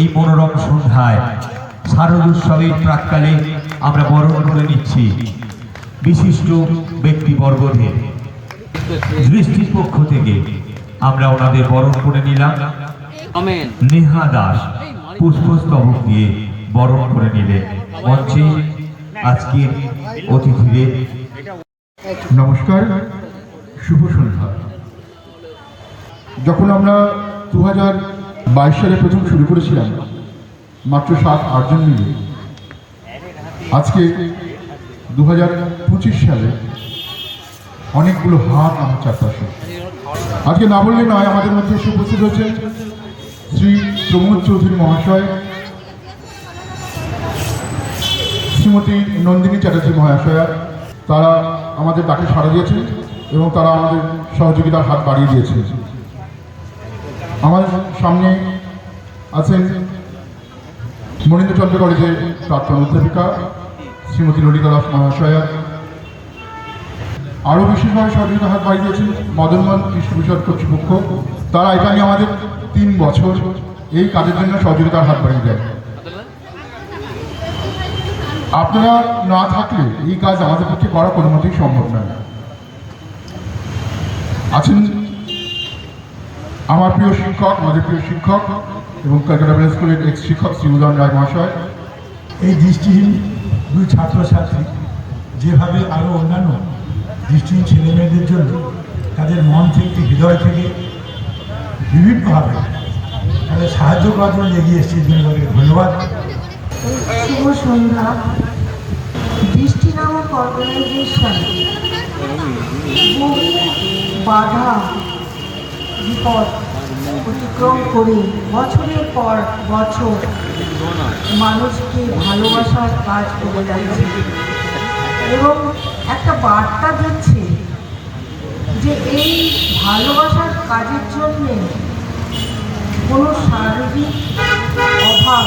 এই মনোরম সন্ধ্যায় শারদ উৎসবের প্রাককালে আমরা বরণ করে নিচ্ছি বিশিষ্ট ব্যক্তিবর্গদের। দৃষ্টির পক্ষ থেকে আমরা ওনাদের বরণ করে নিলাম। নেহা দাস পুষ্পস্তবক দিয়ে বরণ করে নিলেন। মঞ্চে আজকের অতিথিদের নমস্কার শুভ সন্ধ্যা। যখন আমরা দু হাজার বাইশ সালে প্রথম শুরু করেছিলাম মাত্র সাত আটজন মিলে। আজকে দু হাজার পঁচিশ সালে অনেকগুলো হাত আমার চারপাশে। আজকে না বললে নয়, আমাদের মধ্যে এসে উপস্থিত হয়েছেন শ্রী প্রমোদ চৌধুরী মহাশয়, শ্রীমতী নন্দিনী চ্যাটার্জি মহাশয়া, তারা আমাদের ডাকে সাড়া দিয়েছে এবং তারা আমাদের সহযোগিতার হাত বাড়িয়ে দিয়েছেন। আমাদের সামনে আছেন মনীন্দ্রচন্দ্র কলেজের প্রাক্তন অধ্যাপিকা শ্রীমতী ললিতা দাস মহাশয়া। আরও বিশেষভাবে সহযোগিতার হাত বাড়িয়ে দিয়েছেন মদনমোহন কৃষ্ণ বিষয় কর্তৃপক্ষ। তারা এটা নিয়ে আমাদের তিন বছর এই কাজের জন্য সহযোগিতার হাত বাড়িয়ে দেয়। আপনারা না থাকলে এই কাজ আমাদের পক্ষে করা কোনো মতেই সম্ভব নয়। আছেন আমার প্রিয় শিক্ষক আমাদের প্রিয় শিক্ষক এবং কলকাতা মিডল স্কুলের এক্স শিক্ষক শ্রী উদয়ন রায় মহাশয়। এই দৃষ্টিহীন দুই ছাত্রছাত্রী যেভাবে আরও অন্যান্য দৃষ্টিহীন ছেলেমেয়েদের জন্য তাদের মন থেকে হৃদয় থেকে বিভিন্নভাবে তাদের সাহায্য করার জন্য এগিয়ে এসছে জন্য তাদেরকে ধন্যবাদ। শুভ সন্ধ্যা। দৃষ্টি নামক অর্গানাইজেশন বহু বাধা বিপদ অতিক্রম করে। বছরের পর বছর মানুষকে ভালোবাসার কাজ করে যাচ্ছে। এবং একটা বার্তা দিচ্ছে যে এই ভালোবাসার কাজের জন্যে কোনো শারীরিক অভাব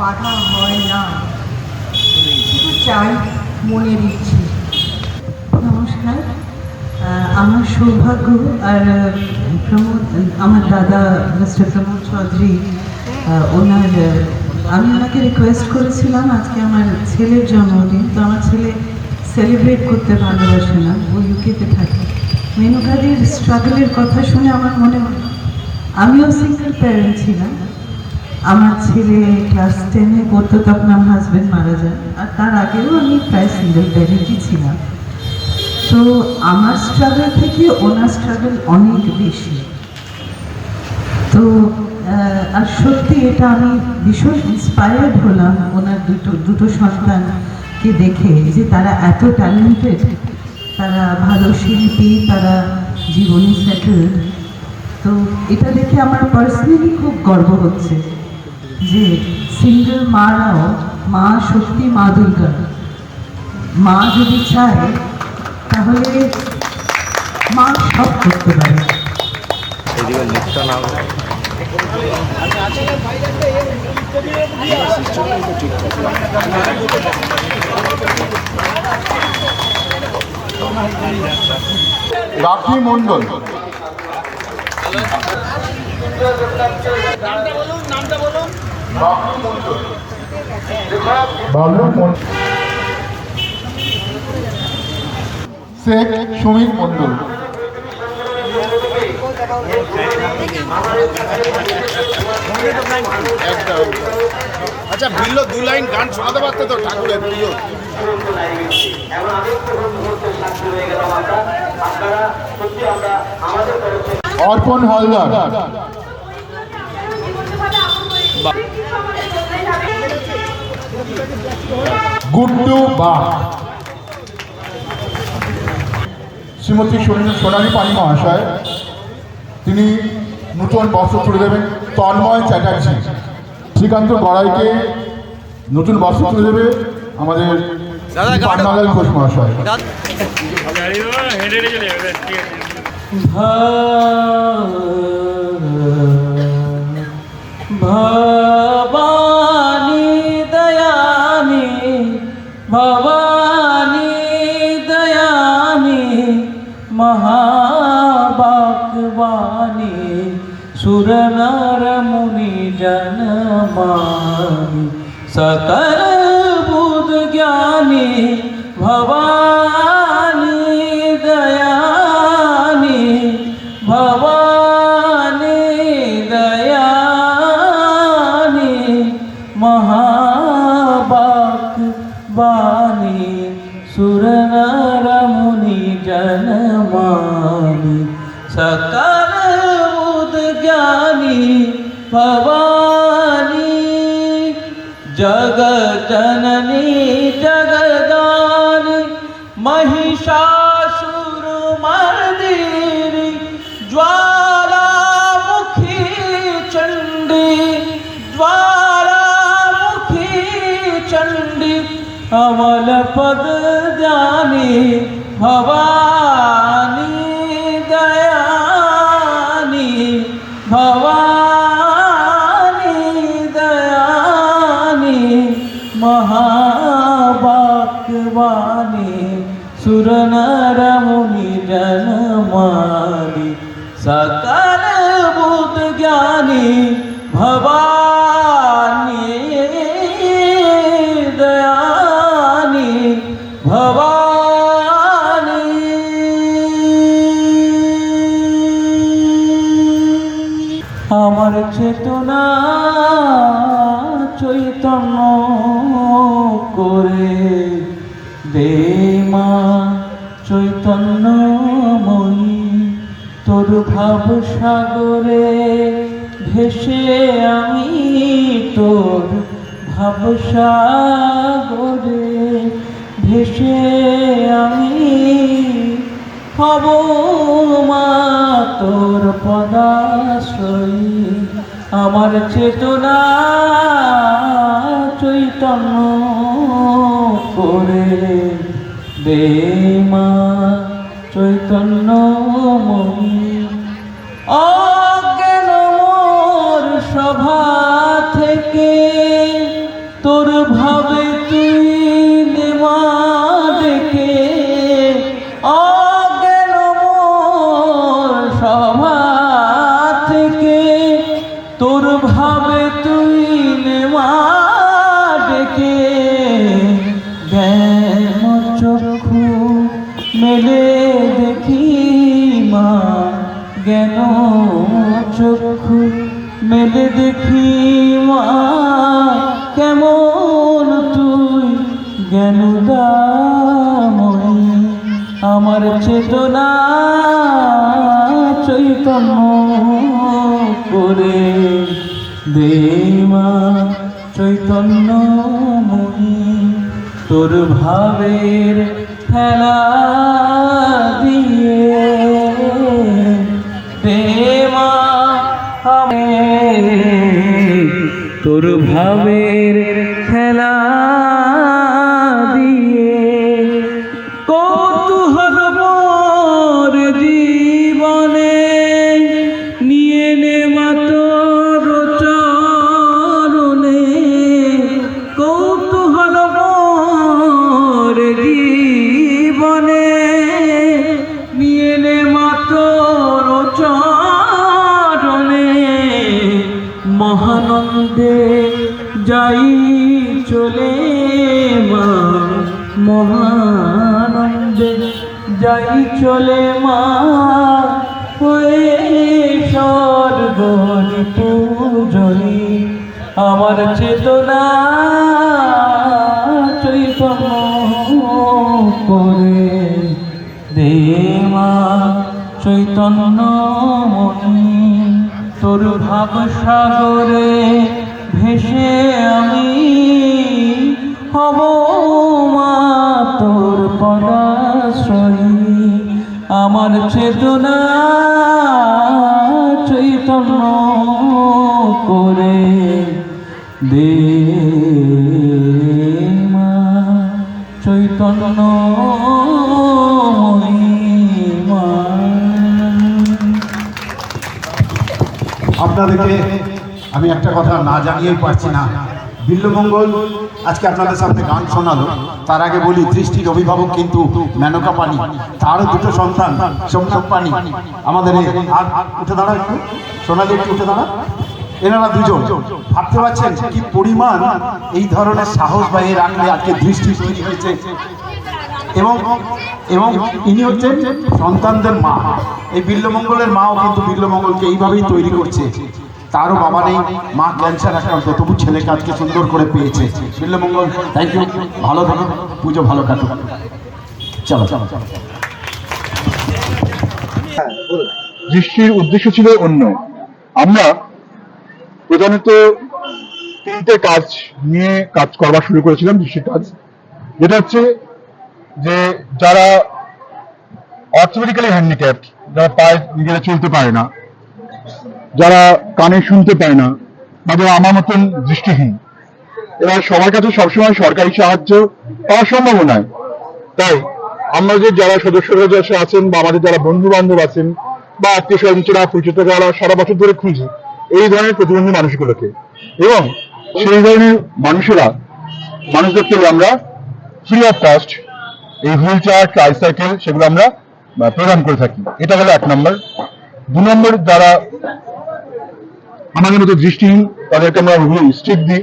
বাধা হয় না। শুধু চাই মনের ইচ্ছে নমস্কার। আমার সৌভাগ্য আর প্রমোদ, আমার দাদা, মিস্টার প্রমোদ চৌধুরী ওনার আমি ওনাকে রিকোয়েস্ট করেছিলাম আজকে আমার ছেলের জন্মদিন, তো আমার ছেলে সেলিব্রেট করতে ভালোবাসে না, ও ইউকেতে থাকে। মেনুকাদির স্ট্রাগলের কথা শুনে আমার মনে হলো, আমিও সিঙ্গেল প্যারেন্ট ছিলাম। আমার ছেলে ক্লাস টেনে পড়তো, তখন আমার হাজব্যান্ড মারা যায় আর তার আগেও আমি প্রায় সিঙ্গেল প্যারেন্টই ছিলাম। তো আমার স্ট্রাগল থেকে ওনার স্ট্রাগল অনেক বেশি। তো আর সত্যি এটা আমি ভীষণ ইন্সপায়ার্ড হলাম ওনার দুটো দুটো সন্তানকে দেখে যে তারা এত ট্যালেন্টেড তারা ভালো শিল্পী, তারা জীবনে সেটেলড তো এটা দেখে আমার পার্সোনালি খুব গর্ব হচ্ছে যে সিঙ্গেল মারাও মা সত্যি মা দুর্গা। মা যদি চায় তাহলে মা সব করতে পারে। রাখি মণ্ডল। রাখি মণ্ডল। বাবলু মণ্ডল শেখ সমীর মণ্ডল। আচ্ছা ভিল্ল দু লাইন গান শোনাতে পারতে তো ঠাকুরের প্রিয়। অর্পণ হালদার। গুড্ডু বাঘ শ্রীমতী সোনালী সোনালী পানি মহাশয় তিনি নতুন বস্ত্র তুলে দেবেন তন্ময় চ্যাটার্জি। শ্রীকান্ত গড়াইকে নতুন বস্ত্র তুলে দেবে আমাদের পান্নালাল ঘোষ মহাশয়। सुरनरमुनिजनमानि ज्ञानी भवान जगजननी जगदानी महिषासुरमर्दिनी ज्वालामुखी चण्डी ज्वालामुखी चण्डी अमलपद ध्यानी മഹാഭാഗ്വാനി സുരനരമുനി ജനമാനി സകല ഭൂതജ്ഞാനി ഭവാനി ദയാനി ഭവാ আমার চেতনা চৈতন্য করে দে মা চৈতন্যময়ী তোর ভাব সাগরে ভেসে আমি তোর ভাব সাগরে ভেসে আমি হব মা তোর পদাশ্রয়ী। আমার চেতনা চৈতন্য দে মা আমার চেতনা চৈতন্য করে দেমা চৈতন্য চৈতন্যময়ী তোর ভাবের খেলা দিয়ে দেমা তোর ভাবের মহানন্দে যাই চলে মা, হয়ে স্বর্গনি পূজনী আমার চেতনা চৈতন্য করে দে মা চৈতন্য মনি। তোর ভাব সাগরে ভেসে আমি হব আমার চেতনা চৈতন্য করে দে আপনাদেরকে আমি একটা কথা না জানিয়েই পারছি না। বিল্লমঙ্গল আজকে আপনাদের সামনে গান শোনালো। তার আগে বলি দৃষ্টির অভিভাবক কিন্তু মেনকা পানি। তারও দুটো সন্তান, সোমনাথ পানি। আমাদের উঠে দাঁড়া একটু। সোনালি একটু উঠে দাঁড়া এনারা দুজন। ভাবতে পারছেন কি পরিমাণ এই ধরনের সাহস বা এই রাখলে আজকে দৃষ্টি তৈরি হয়েছে। এবং এবং ইনি হচ্ছেন সন্তানদের মা। এই বিল্লমঙ্গলের মাও কিন্তু বিল্লমঙ্গলকে এইভাবেই তৈরি করছে। তারও বাবা নেই মা ক্যান্সার আক্রান্ত তবু ছেলেকে আজকে সুন্দর করে পেয়েছে। বিল্লমঙ্গল থ্যাংক ইউ ভালো থাকুন পুজো ভালো কাটুক। চলো চলো। চলো দৃষ্টির উদ্দেশ্য ছিল অন্য। আমরা প্রধানত তিনটে কাজ নিয়ে কাজ করবার শুরু করেছিলাম দৃষ্টির কাজ। যেটা হচ্ছে যে যারা অর্থোপেডিক্যালি হ্যান্ডিক্যাপ যারা পায়ে নিজেরা চলতে পারে না যারা কানে শুনতে পায় না যারা আমার মতন দৃষ্টিহীন। এবার সবার কাছে সবসময় সরকারি সাহায্য পাওয়া সম্ভব নয় তাই আমাদের যারা সদস্যরা যারা আছেন বা আমাদের যারা বন্ধু বান্ধব আছেন বা আত্মীয় স্বজনরা, পরিচিত যারা সারা বছর ধরে খুঁজি, এই ধরনের প্রতিবন্ধী মানুষগুলোকে। এবং সেই ধরনের মানুষেরা, মানুষদেরকে আমরা ফ্রি অফ কস্ট এই হুইল চেয়ার ট্রাইসাইকেল সেগুলো আমরা প্রদান করে থাকি। এটা হলো এক নম্বর। দু নম্বর, যারা আমাদের মতো দৃষ্টিহীন তাদেরকে আমরা স্টিক দিই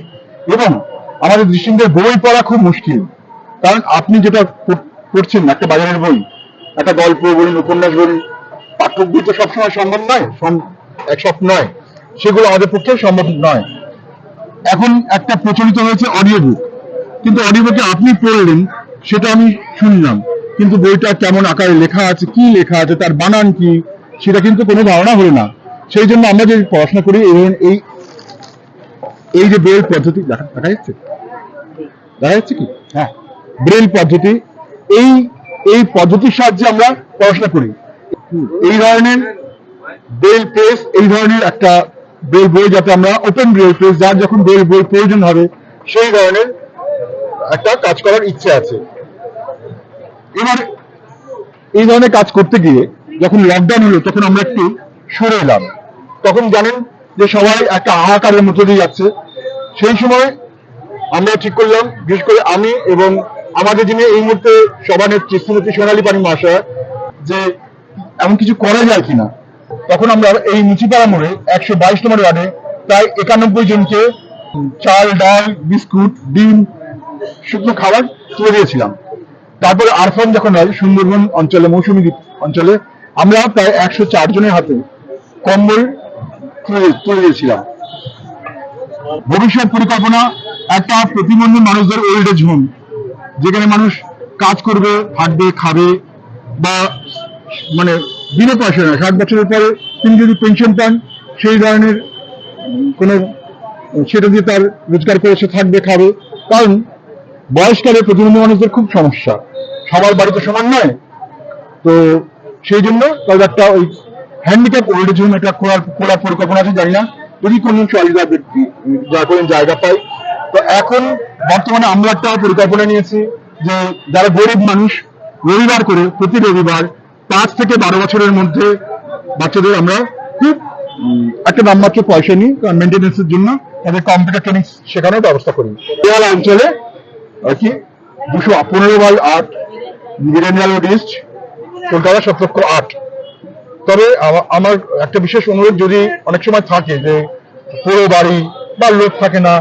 এবং আমাদের দৃষ্টিহীনদের বই পড়া খুব মুশকিল। কারণ আপনি যেটা পড়- পড়ছেন, একটা বাজারের বই, একটা গল্প বলুন, উপন্যাস বলুন পাঠক বই তো সবসময় সম্ভব নয় এক সব নয়, সেগুলো আমাদের পক্ষে সম্ভব নয়। এখন একটা প্রচলিত হয়েছে অডিও বুক কিন্তু অডিও বুকে আপনি পড়লেন, সেটা আমি শুনলাম, কিন্তু বইটা কেমন আকারে লেখা আছে, কি লেখা আছে, তার বানান কি, সেটা কিন্তু কোনো ধারণা হলো না। সেই জন্য আমরা যে পড়াশোনা করি এই- এই এই যে ব্রেল পদ্ধতি দেখা দেখা যাচ্ছে? দেখা যাচ্ছে কি? হ্যাঁ। ব্রেল পদ্ধতি এই এই পদ্ধতির সাহায্যে আমরা পড়াশোনা করি। এই ধরনের ব্রেল প্রেস এই ধরনের একটা ব্রেল বই যাতে আমরা ওপেন ব্রেল প্রেস যার যখন ব্রেল বই প্রয়োজন হবে সেই ধরনের একটা কাজ করার ইচ্ছে আছে। এবার এই ধরনের কাজ করতে গিয়ে যখন লকডাউন হলো তখন আমরা একটু সরে এলাম। তখন জানেন যে সবাই একটা হাহাকারের মধ্যে দিয়ে যাচ্ছে। সেই সময় আমরা ঠিক করলাম, বিশেষ করে আমি এবং আমাদের যিনি এই মুহূর্তে সভানেত্রী শ্রীমতী সোনালী পানি মহাশয়, যে এমন কিছু করা যায় কিনা। তখন আমরা এই মুচিপাড়া মোড়ে একশো বাইশ নম্বর ওয়ার্ডে প্রায় একানব্বই জনকে চাল, ডাল, বিস্কুট, ডিম, শুকনো খাবার তুলে দিয়েছিলাম। তারপরে আরফান যখন হয় সুন্দরবন অঞ্চলে, মৌসুমী অঞ্চলে, আমরা প্রায় একশো চার জনের হাতে কম্বল তুলে ভবিষ্যৎ পরিকল্পনা, একটা প্রতিবন্ধী মানুষদের ওল্ড এজ হোম যেখানে মানুষ কাজ করবে থাকবে খাবে বা মানে বিনা পয়সা না ষাট বছরের পরে তিনি যদি পেনশন পান, সেই ধরনের কোনো, সেটা দিয়ে তার রোজগার করে সে থাকবে, খাবে। কারণ বয়সকালে প্রতিবন্ধী মানুষদের খুব সমস্যা। সবার বাড়িতে সমান নয়। তো সেই জন্য তাদের একটা ওই হ্যান্ডিক্যাপ ওল্ড হোম একটা খোলার খোলার পরিকল্পনা আছে, জানি না। যদি কোনো চালিদা ব্যক্তি যা কোনো জায়গা পায় তো এখন বর্তমানে আমরা একটা পরিকল্পনা নিয়েছি যে যারা গরিব মানুষ, রবিবার করে, প্রতি রবিবার পাঁচ থেকে বারো বছরের মধ্যে বাচ্চাদের আমরা খুব একটা নামমাত্র পয়সা নিই, কারণ মেনটেন্যান্সের জন্য তাদের কম্পিউটার ট্রেনিং শেখানোর ব্যবস্থা করি। দেওয়াল অঞ্চলে, আর কি, দুশো পনেরো বাই আট মিলেনিয়াল ইস্ট কলকাতা সাত লক্ষ আট। তবে আমার একটা বিশেষ অনুরোধ যদি অনেক সময় থাকে যে পুরো বাড়ি বা লোক থাকে না,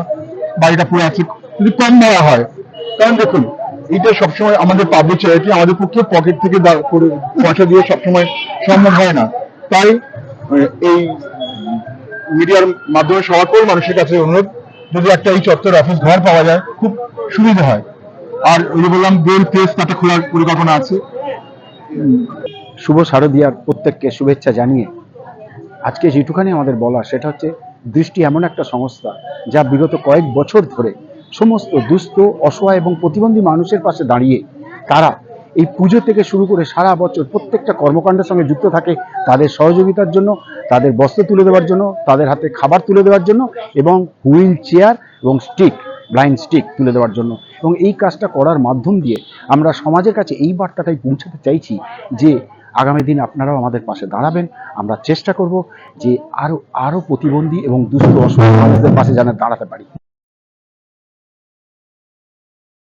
বাড়িটা পুরো আছে, যদি কম ভাড়া হয়, কারণ দেখুন, এটা সবসময় আমাদের পাবলিক চ্যারিটি আমাদের পক্ষে পকেট থেকে পয়সা দিয়ে সবসময় সম্ভব হয় না। তাই এই মিডিয়ার মাধ্যমে সকল মানুষের কাছে অনুরোধ, যদি একটা এই চত্বর অফিস ঘর পাওয়া যায়, খুব সুবিধা হয়। আর ওই বললাম বেল প্রেস তাতে খোলার পরিকল্পনা আছে। শুভ শারদীয়ার প্রত্যেককে শুভেচ্ছা জানিয়ে আজকে যেটুখানি আমাদের বলা সেটা হচ্ছে দৃষ্টি এমন একটা সংস্থা যা বিগত কয়েক বছর ধরে সমস্ত দুস্থ, অসহায় এবং প্রতিবন্ধী মানুষের পাশে দাঁড়িয়ে তারা এই পুজো থেকে শুরু করে সারা বছর প্রত্যেকটা কর্মকাণ্ডের সঙ্গে যুক্ত থাকে তাদের সহযোগিতার জন্য, তাদের বস্ত্র তুলে দেওয়ার জন্য, তাদের হাতে খাবার তুলে দেওয়ার জন্য এবং হুইল চেয়ার এবং স্টিক, ব্লাইন্ড স্টিক তুলে দেওয়ার জন্য। এবং এই কাজটা করার মাধ্যম দিয়ে আমরা সমাজের কাছে এই বার্তাটাই পৌঁছাতে চাইছি যে আগামী দিন আপনারাও আমাদের পাশে দাঁড়াবেন। আমরা চেষ্টা করব যে আরও আরও প্রতিবন্ধী এবং দুষ্ট অসুস্থ মানুষদের পাশে যেন দাঁড়াতে পারি।